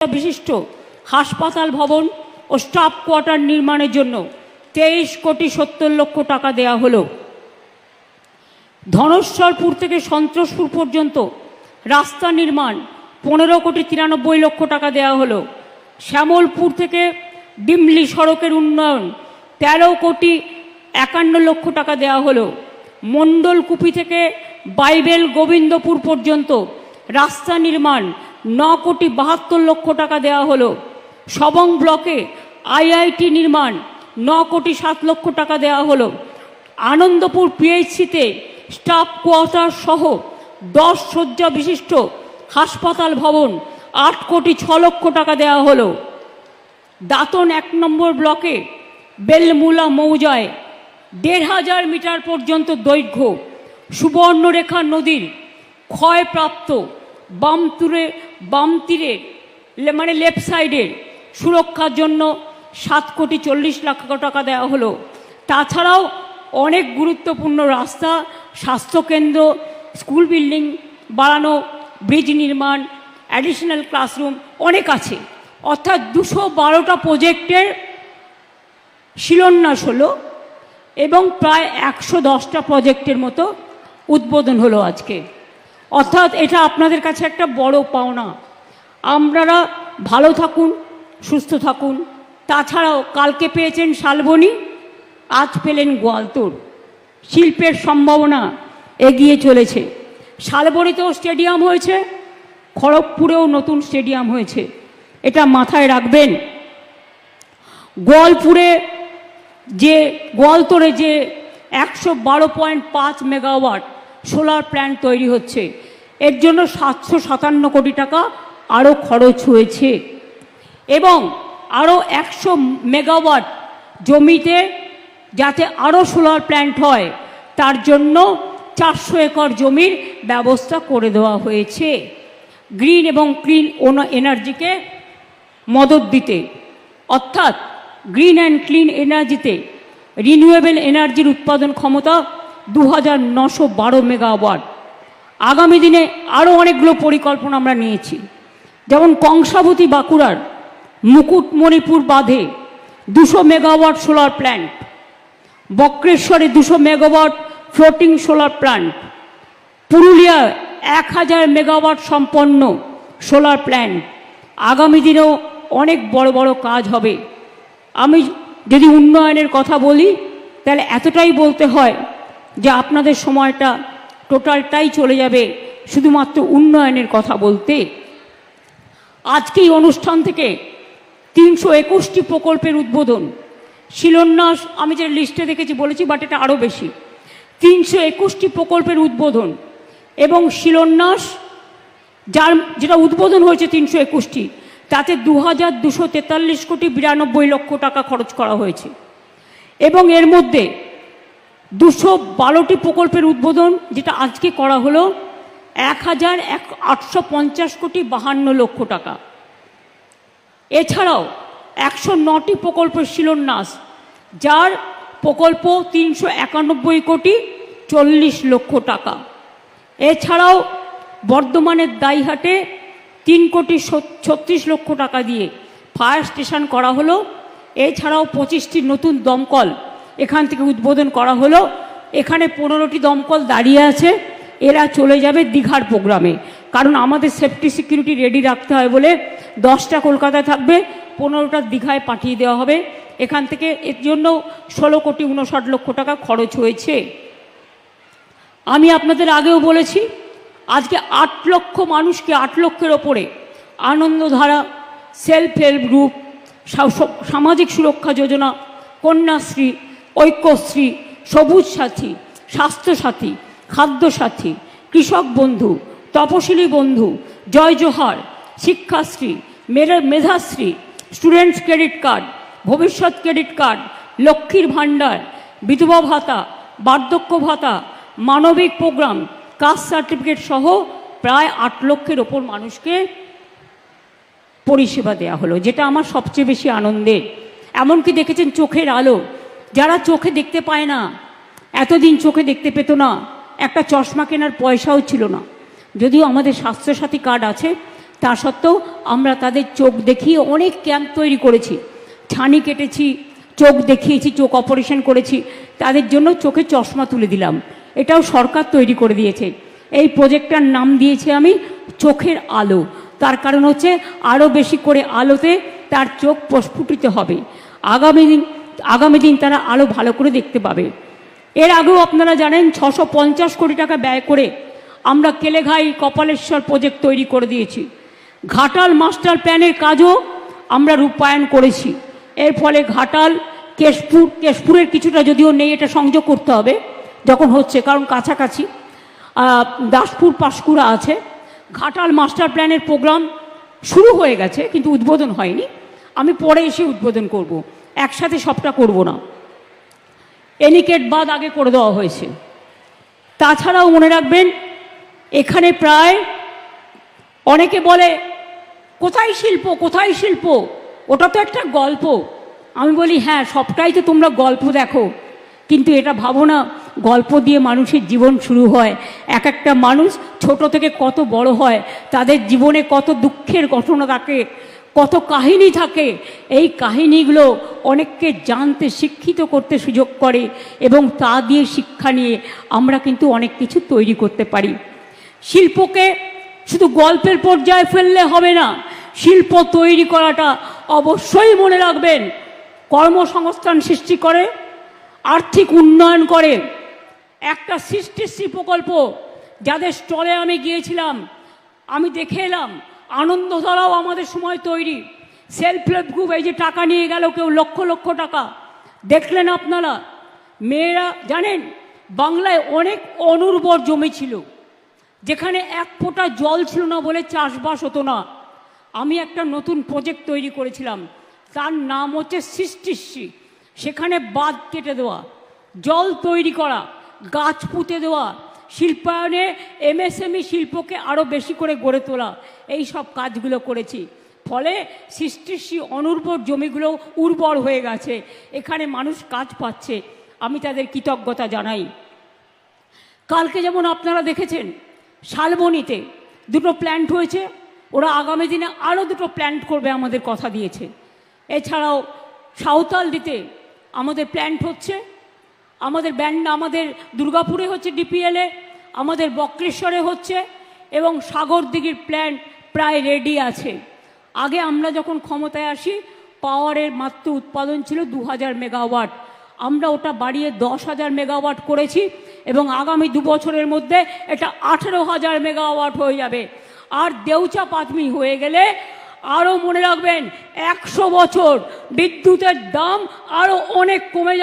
বিশিষ্ট হাসপাতাল ভবন ও স্টাফ কোয়ার্টার নির্মাণের জন্য তেইশ কোটি সত্তর লক্ষ টাকা দেয়া হলো। ধনেশ্বরপুর থেকে সন্তোষপুর পর্যন্ত রাস্তা নির্মাণ পনেরো কোটি তিরানব্বই লক্ষ টাকা দেওয়া হলো। শ্যামলপুর থেকে ডিমলি সড়কের উন্নয়ন তেরো কোটি একান্ন লক্ষ টাকা দেওয়া হলো। মণ্ডলকুপি থেকে বাইবেল গোবিন্দপুর পর্যন্ত রাস্তা নির্মাণ ন কোটি বাহাত্তর লক্ষ টাকা দেওয়া হলো। সবং ব্লকে আইআইটি নির্মাণ ন কোটি সাত লক্ষ টাকা দেওয়া হলো। আনন্দপুর পিএইচসিতে স্টাফ কোয়ার্টার সহ দশ শয্যা বিশিষ্ট হাসপাতাল ভবন আট কোটি ছ লক্ষ টাকা দেওয়া হলো। দাঁতন এক নম্বর ব্লকে বেলমুলা মৌজায় দেড় হাজার মিটার পর্যন্ত দৈর্ঘ্য সুবর্ণরেখা নদীর ক্ষয়প্রাপ্ত বাম তুরে, বাম তীরের মানে লেফট সাইডের সুরক্ষার জন্য সাত কোটি চল্লিশ লাখ টাকা দেওয়া হলো। তাছাড়াও অনেক গুরুত্বপূর্ণ রাস্তা স্বাস্থ্যকেন্দ্র স্কুল বিল্ডিং বাড়ানো, ব্রিজ নির্মাণ অ্যাডিশনাল ক্লাসরুম অনেক আছে। অর্থাৎ দুশো বারোটা প্রজেক্টের শিলান্যাস হলো এবং প্রায় একশো দশটা প্রজেক্টের মতো উদ্বোধন হলো আজকে। অর্থাৎ এটা আপনাদের কাছে একটা বড় পাওনা। আপনারা ভালো থাকুন, সুস্থ থাকুন। তাছাড়াও কালকে পেয়েছেন শালবনি, আজ পেলেন গোয়ালতোড় শিল্পের সম্ভাবনা এগিয়ে চলেছে। শালবনিতেও স্টেডিয়াম হয়েছে, খড়গপুরেও নতুন স্টেডিয়াম হয়েছে। এটা মাথায় রাখবেন। গোয়ালপুরে যে গোয়ালতোড়ে যে একশো বারো পয়েন্ট পাঁচ মেগাওয়াট সোলার প্ল্যান্ট তৈরি হচ্ছে। এর জন্য সাতশো সাতান্ন কোটি টাকা আরও খরচ হয়েছে। এবং আরও একশো মেগাওয়াট জমিতে যাতে আরও সোলার প্ল্যান্ট হয়, তার জন্য চারশো একর জমির ব্যবস্থা করে দেওয়া হয়েছে। গ্রিন এবং ক্লিন এনার্জিকে মদত দিতে। অর্থাৎ গ্রিন অ্যান্ড ক্লিন এনার্জিতে রিনিউয়েবল এনার্জির উৎপাদন ক্ষমতা দু হাজার নশো বারো মেগাওয়াট। আগামী দিনে আরও অনেকগুলো পরিকল্পনা আমরা নিয়েছি। যেমন কংসাবতী বাঁকুড়ার মুকুটমণিপুর বাঁধে দুশো মেগাওয়াট সোলার প্ল্যান্ট, বক্রেশ্বরে দুশো megawatt floating solar plant, Purulia এক হাজার মেগাওয়াট সম্পন্ন সোলার প্ল্যান্ট। আগামী দিনেও অনেক বড় বড় কাজ হবে। আমি যদি উন্নয়নের কথা বলি, তাহলে এতটাই বলতে হয় যে আপনাদের সময়টা টোটালটাই চলে যাবে শুধুমাত্র উন্নয়নের কথা বলতে। আজকে এই অনুষ্ঠান থেকে তিনশো একুশটি প্রকল্পের উদ্বোধন। শিলান্যাস, আমি যে লিস্টে দেখেছি, বলেছি বাট এটা আরও বেশি। তিনশো একুশটি প্রকল্পের উদ্বোধন এবং শিলান্যাস, যার যেটা উদ্বোধন হয়েছে তিনশো একুশটি, তাতে দু হাজার দুশো তেতাল্লিশ কোটি বিরানব্বই লক্ষ টাকা খরচ করা হয়েছে। এবং এর মধ্যে দুশো বারোটি প্রকল্পের উদ্বোধন, যেটা আজকে করা হলো এক হাজার এক আটশো পঞ্চাশ কোটি বাহান্ন লক্ষ টাকা। এছাড়াও একশো নটি প্রকল্পের শিলান্যাস, যার প্রকল্প তিনশো একানব্বই কোটি চল্লিশ লক্ষ টাকা। এছাড়াও বর্ধমানের দাইহাটে তিন কোটি ছত্রিশ লক্ষ টাকা দিয়ে ফায়ার স্টেশন করা হলো। এছাড়াও পঁচিশটি নতুন দমকল এখান থেকে উদ্বোধন করা হলো। এখানে পনেরোটি দমকল দাঁড়িয়ে আছে। এরা চলে যাবে দীঘার প্রোগ্রামে। কারণ আমাদের সেফটি সিকিউরিটি রেডি রাখতে হয় বলে দশটা কলকাতায় থাকবে, পনেরোটা দীঘায় পাঠিয়ে দেওয়া হবে। এখান থেকে এর জন্য ষোলো কোটি উনষাট লক্ষ টাকা খরচ হয়েছে। আমি আপনাদের আগেও বলেছি, আজকে আট লক্ষ মানুষকে, আট লক্ষের ওপরে আনন্দধারা সেলফ হেল্প গ্রুপ সামাজিক সুরক্ষা যোজনা, কন্যাশ্রী ঐক্যশ্রী, সবুজ সাথী স্বাস্থ্যসাথী খাদ্যসাথী কৃষক বন্ধু, তপশিলি বন্ধু, জয় জোহার, শিক্ষাশ্রী, মেধা- মেধাশ্রী স্টুডেন্টস ক্রেডিট কার্ড, ভবিষ্যৎ ক্রেডিট কার্ড, লক্ষ্মীর ভাণ্ডার, বিধবা ভাতা, বার্ধক্য ভাতা, মানবিক প্রোগ্রাম, কাস্ট সার্টিফিকেট সহ প্রায় আট লক্ষের ওপর মানুষকে পরিষেবা দেওয়া হলো, যেটা আমার সবচেয়ে বেশি আনন্দের। এমনকি দেখেছেন চোখের আলো যারা চোখে দেখতে পায় না, এতদিন চোখে দেখতে পেত না, একটা চশমা কেনার পয়সাও ছিল না। যদিও আমাদের স্বাস্থ্যসাথী কার্ড আছে, তা সত্ত্বেও আমরা তাদের চোখ দেখিয়ে অনেক ক্যাম্প তৈরি করেছি। ছানি কেটেছি, চোখ দেখিয়েছি, চোখ অপারেশন করেছি, তাদের জন্য চোখে চশমা তুলে দিলাম। এটাও সরকার তৈরি করে দিয়েছে। এই প্রজেক্টটার নাম দিয়েছি আমি চোখের আলো। তার কারণ হচ্ছে আরও বেশি করে আলোতে তার চোখ প্রস্ফুটিত হবে। আগামী দিন আগামী দিন তারা আলো ভালো করে দেখতে পাবে। এর আগেও আপনারা জানেন, ছশো পঞ্চাশ কোটি টাকা ব্যয় করে আমরা কেলেঘাই কপালেশ্বর প্রজেক্ট তৈরি করে দিয়েছি। ঘাটাল মাস্টার প্ল্যানের কাজও আমরা রূপায়ণ করেছি। এর ফলে ঘাটাল, কেশপুর, কেশপুরের কিছুটা যদিও নেই, এটা সংযোগ করতে হবে, যখন হচ্ছে, কারণ কাছাকাছি দাসপুর পাঁশকুড়া আছে। ঘাটাল মাস্টার প্ল্যানের প্রোগ্রাম শুরু হয়ে গেছে, কিন্তু উদ্বোধন হয়নি। আমি পরে এসে উদ্বোধন করব। একসাথে সবটা করব না। এনিকেট বাদ আগে করে দেওয়া হয়েছে। তাছাড়াও মনে রাখবেন, এখানে প্রায় অনেকে বলে, কোথায় শিল্প? কোথায় শিল্প? ওটা তো একটা গল্প। আমি বলি হ্যাঁ সবটাই তো তোমরা গল্প দেখো। কিন্তু এটা ভাবো না, গল্প দিয়ে মানুষের জীবন শুরু হয়। এক একটা মানুষ ছোট থেকে কত বড় হয়, তাদের জীবনে কত দুঃখের ঘটনা থাকে কত কাহিনী থাকে। এই কাহিনীগুলো অনেককে জানতে, শিক্ষিত করতে সুযোগ করে এবং তা দিয়ে শিক্ষা নিয়ে আমরা কিন্তু অনেক কিছু তৈরি করতে পারি। শিল্পকে শুধু গল্পের পর্যায়ে ফেললে হবে না, শিল্প তৈরি করাটা অবশ্যই মনে রাখবেন। কর্মসংস্থান সৃষ্টি করে, আর্থিক উন্নয়ন করে। একটা সৃষ্টিশ্রী প্রকল্প, যাদের স্টলে আমি গিয়েছিলাম, আমি দেখে এলাম আনন্দধারাও আমাদের সময় তৈরি। সেলফ হেল্প গ্রুপ এই যে টাকা নিয়ে গেল কেউ লক্ষ লক্ষ টাকা। দেখলেন আপনারা, মেয়েরা, জানেন, বাংলায় অনেক অনুর্বর জমি ছিল। যেখানে এক ফোঁটা জল ছিল না বলে চাষবাস হতো না। আমি একটা নতুন প্রজেক্ট তৈরি করেছিলাম। তার নাম হচ্ছে সৃষ্টিশ্রী সেখানে বাঁধ কেটে দেওয়া, জল তৈরি করা, গাছ পুঁতে দেওয়া শিল্পায়নে এমএসএমই শিল্পকে আরও বেশি করে গড়ে তোলা, এই সব কাজগুলো করেছি। ফলে সৃষ্টিশ্রী অনুর্বর জমিগুলো উর্বর হয়ে গেছে। এখানে মানুষ কাজ পাচ্ছে। আমি তাদের কৃতজ্ঞতা জানাই। কালকে যেমন আপনারা দেখেছেন, শালবনিতে দুটো প্ল্যান্ট হয়েছে। ওরা আগামী দিনে আরও দুটো প্ল্যান্ট করবে আমাদের কথা দিয়েছে। এছাড়াও সাঁওতাল দিতে আমাদের প্ল্যান্ট হচ্ছে। আমাদের ব্যান্ড আমাদের দুর্গাপুরে হচ্ছে ডিপিএলে আমাদের বক্রেশ্বরে হচ্ছে, এবং সাগরদিঘির প্ল্যান প্রায় রেডি আছে। আগে আমরা যখন ক্ষমতায় আসি পাওয়ারের মাত্র উৎপাদন ছিল দু হাজার মেগাওয়াট আমরা ওটা বাড়িয়ে দশ হাজার মেগাওয়াট করেছি, এবং আগামী দু বছরের মধ্যে এটা আঠেরো হাজার মেগাওয়াট হয়ে যাবে। আর দেউচা পাতমি হয়ে গেলে আরও মনে রাখবেন, একশো বছর বিদ্যুতের দাম আরও অনেক কমে যাবে।